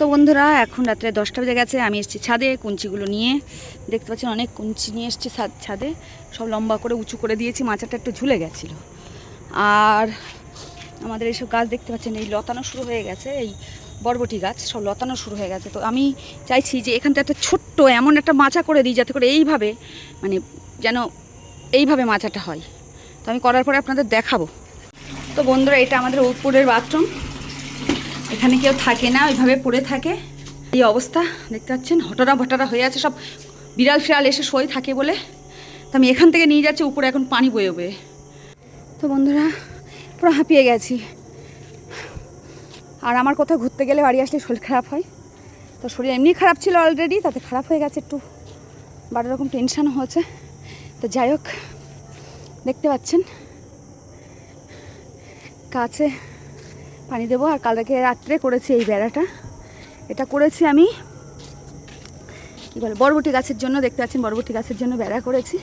তো বন্ধুরা, এখন রাত্রে দশটা বেজে গেছে, আমি এসেছি ছাদে কুঞ্চিগুলো নিয়ে। দেখতে পাচ্ছেন অনেক কুঞ্চি নিয়ে এসেছি ছাদ সব লম্বা করে উঁচু করে দিয়েছি, মাচাটা একটু ঝুলে গেছিল। আর আমাদের এইসব গাছ দেখতে পাচ্ছেন, এই লতানো শুরু হয়ে গেছে, এই বরবটি গাছ সব লতানো শুরু হয়ে গেছে। তো আমি চাইছি যে এখানটা একটা ছোট্ট, এমন একটা মাচা করে দিই, যাতে করে এইভাবে মানে যেন এইভাবে মাচাটা হয়। তো আমি করার পরে আপনাদের দেখাবো। তো বন্ধুরা, এটা আমাদের উপরের বাথরুম এখানে কেউ থাকে না, ওইভাবে পড়ে থাকে। এই অবস্থা, দেখতে পাচ্ছেন? হটরা ভটরা হয়ে আছে, সব বিড়াল ফিরাল এসে শোয় থাকে বলে। তো আমি এখান থেকে নিয়ে যাচ্ছি, উপরে এখন পানি বয়ে বয়ে তো বন্ধুরা, পুরো হাঁপিয়ে গেছি। আর আমার কোথাও ঘুরতে গেলে বাড়ি আসলে শরীর খারাপ হয়। তো শরীর এমনি খারাপ ছিল অলরেডি তাতে খারাপ হয়ে গেছে একটু। বারো রকম টেনশন হয়েছে। তো যাই হোক, দেখতে পাচ্ছেন? কাছে পানি দেবো আর কালকে রাত্রে করেছি এই বেড়াটা। এটা করেছি আমি, কী বলে, বরবটি গাছের জন্য, দেখতে পাচ্ছেন বরবটি গাছের জন্য বেড়া করেছি।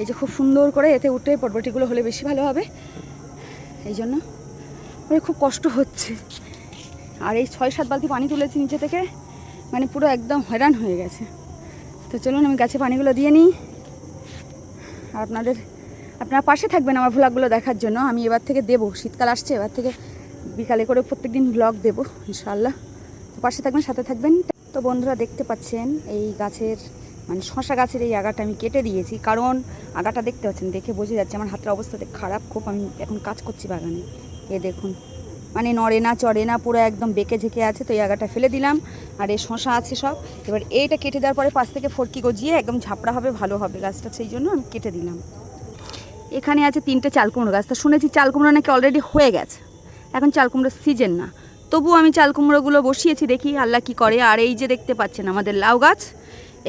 এই যে খুব সুন্দর করে এতে উঠে বরবটিগুলো হলে বেশি ভালো হবে। এই জন্য মানে খুব কষ্ট হচ্ছে। আর এই ছয় সাত বালতি পানি তুলেছি নিচে থেকে মানে পুরো একদম হয়রান হয়ে গেছে। তো চলুন আমি গাছে পানিগুলো দিয়ে নিই। আর আপনাদের, আপনারা পাশে থাকবেন আমার ভ্লগগুলো দেখার জন্য। আমি এবার থেকে দেবো, শীতকাল আসছে, এবার থেকে বিকালে করে প্রত্যেক দিন ব্লগ দেবো ইনশাল্লাহ তো পাশে থাকবেন, সাথে থাকবেন। তো বন্ধুরা দেখতে পাচ্ছেন, এই গাছের মানে শশা গাছের এই আগাটা আমি কেটে দিয়েছি। কারণ আগাটা দেখতে পাচ্ছেন, দেখে বোঝা যাচ্ছে আমার হাতের অবস্থাতে খারাপ, খুব আমি এখন কাজ করছি বাগানে। এ দেখুন মানে নড়ে না, চড়ে না, পুরো একদম বেঁকে ঝেঁকে আছে, তো এই আগাটা ফেলে দিলাম। আর এই শশা আছে সব। এবার এইটা কেটে দেওয়ার পরে পাশ থেকে ফটকি গজিয়ে একদম ঝাপড়া হবে, ভালো হবে গাছটা, সেই জন্য আমি কেটে দিলাম। এখানে আছে তিনটে চাল কুমড়ো গাছ। তা শুনেছি চাল কুমড়ো নাকি অলরেডি হয়ে গেছে। এখন চাল কুমড়োর সিজন না। তবুও আমি চাল কুমড়োগুলো বসিয়েছি, দেখি আল্লাহ কি করে। আর এই যে দেখতে পাচ্ছেন আমাদের লাউ গাছ,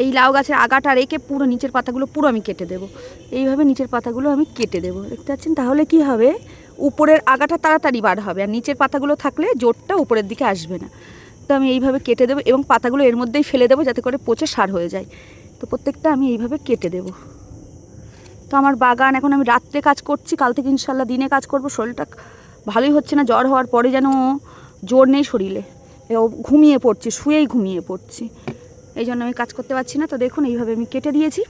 এই লাউ গাছের আগাটা রেখে পুরো নিচের পাতাগুলো পুরো আমি কেটে দেবো। এইভাবে নিচের পাতাগুলো আমি কেটে দেবো। দেখতে পাচ্ছেন? তাহলে কি হবে? উপরের আগাটা তাড়াতাড়ি বার হবে। আর নিচের পাতাগুলো থাকলে জোরটা উপরের দিকে আসবে না। তো আমি এইভাবে কেটে দেবো এবং পাতাগুলো এর মধ্যেই ফেলে দেবো যাতে করে পচে সার হয়ে যায়। তো প্রত্যেকটা আমি এইভাবে কেটে দেবো। তো আমার বাগান, এখন আমি রাত্রে কাজ করছি। কাল থেকে ইনশাল্লাহ দিনে কাজ করব। শরীরটা ভালোই হচ্ছে না, জ্বর হওয়ার পরে যেন জোর নেই শরীরে। ঘুমিয়ে পড়ছি, শুয়েই ঘুমিয়ে পড়ছি। এই জন্য আমি কাজ করতে পারছি না। তো দেখুন, এইভাবে আমি কেটে দিয়েছি।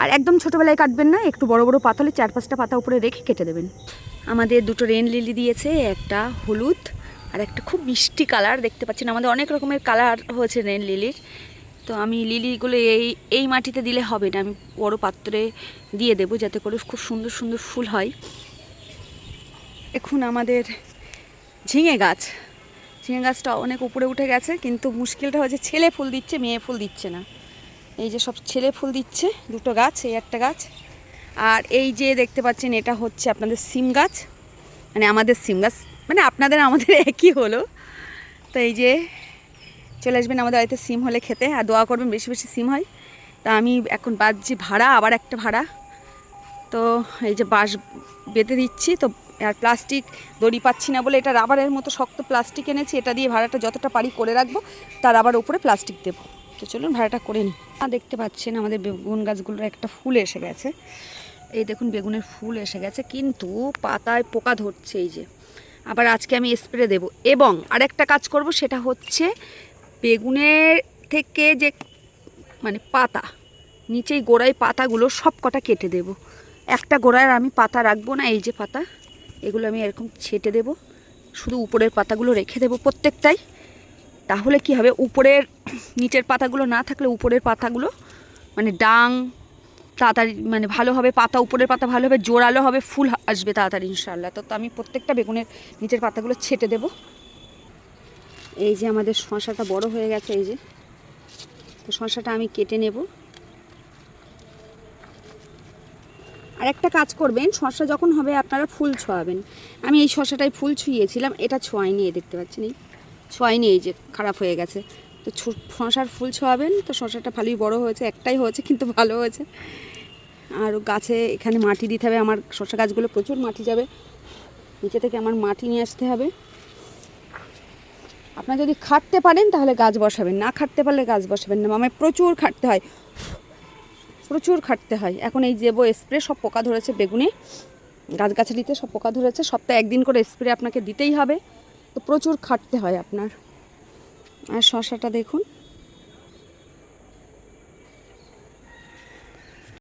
আর একদম ছোটোবেলায় কাটবেন না, একটু বড় বড় পাতা হলে চার পাঁচটা পাতা উপরে রেখে কেটে দেবেন। আমাদের দুটো রেন লিলি দিয়েছে, একটা হলুদ আর একটা খুব মিষ্টি কালার। দেখতে পাচ্ছেন, আমাদের অনেক রকমের কালার হয়েছে রেন লিলির। তো আমি লিলিগুলো এই এই মাটিতে দিলে হবে না, আমি বড় পাত্রে দিয়ে দেবো, যাতে করে খুব সুন্দর সুন্দর ফুল হয়। এখন আমাদের ঝিঙে গাছ। ঝিঙে গাছটা অনেক উপরে উঠে গেছে, কিন্তু মুশকিলটা হচ্ছে ছেলে ফুল দিচ্ছে, মেয়ে ফুল দিচ্ছে না। এই যে সব ছেলে ফুল দিচ্ছে, দুটো গাছ, এই একটা গাছ। আর এই যে দেখতে পাচ্ছেন, এটা হচ্ছে আপনাদের সিম গাছ। মানে আমাদের সিম গাছ মানে আপনাদের আমাদের একই হলো। তো এই যে চলে আসবেন আমাদের বাড়িতে সিম হলে খেতে, আর দোয়া করবেন বেশি বেশি সিম হয়। তা আমি এখন বাজছি ভাড়া, আবার একটা ভাড়া। তো এই যে বাঁশ বেঁধে দিচ্ছি, তো আর প্লাস্টিক দড়ি পাচ্ছি না বলে এটা রাবারের মতো শক্ত প্লাস্টিক এনেছি, এটা দিয়ে ভাড়াটা যতটা পারি করে রাখব, তার আবার উপরে প্লাস্টিক দেবো। তো চলুন ভাড়াটা করে নিই। দেখতে পাচ্ছেন আমাদের বেগুন গাছগুলোর একটা ফুল এসে গেছে। এই দেখুন, বেগুনের ফুল এসে গেছে, কিন্তু পাতায় পোকা ধরছে এই যে। আবার আজকে আমি স্প্রে দেব। এবং আরেকটা কাজ করব, সেটা হচ্ছে বেগুনের থেকে যে মানে পাতা, নিচেই গোড়ায় পাতাগুলো সব কটা কেটে দেব। একটা গোড়ায় আমি পাতা রাখব না, এই যে পাতা। এগুলো আমি এরকম ছেটে দেব। শুধু উপরের পাতাগুলো রেখে দেবো প্রত্যেকটাই। তাহলে কি হবে? উপরের, নিচের পাতাগুলো না থাকলে উপরের পাতাগুলো মানে ডাং, তাড়াতাড়ি মানে ভালো হবে পাতা, উপরের পাতা ভালো হবে, জোরালো হবে, ফুল আসবে তাড়াতাড়ি ইনশাল্লাহ তো তো আমি প্রত্যেকটা বেগুনের নিচের পাতাগুলো ছেটে দেব। এই যে আমাদের শশাটা বড় হয়ে গেছে, এই যে। তো শশাটা আমি কেটে নেব। আর একটা কাজ করবেন, শসা যখন হবে আপনারা ফুল ছোঁয়াবেন। আমি এই শসাটাই ফুল ছুঁয়েছিলাম, এটা ছোঁয়াইনি, এই দেখতে পাচ্ছেন, এই ছোঁয়াইনি, এই যে খারাপ হয়ে গেছে। তো শসার ফুল ছোঁয়াবেন, তো শসাটা ভালোই বড় হয়েছে, একটাই হয়েছে, কিন্তু ভালো হয়েছে। আর গাছে এখানে মাটি দিতে হবে, আমার শসা গাছগুলো প্রচুর মাটি যাবে। নিচে থেকে আমার মাটি নিয়ে আসতে হবে। আপনারা যদি খাটতে পারেন, তাহলে গাছ বসাবেন, না খাটতে পারলে গাছ বসাবেন না। আমার প্রচুর খাটতে হয়। প্রচুর খাটতে হয়। এখন এই জেবো স্প্রে সব পোকা ধরেছে বেগুনে। গাছগাছালিতে সব পোকা ধরেছে। সপ্তাহে একদিন করে স্প্রে আপনাকে দিতেই হবে। তো প্রচুর খাটতে হয় আপনার। আর শশাটা দেখুন।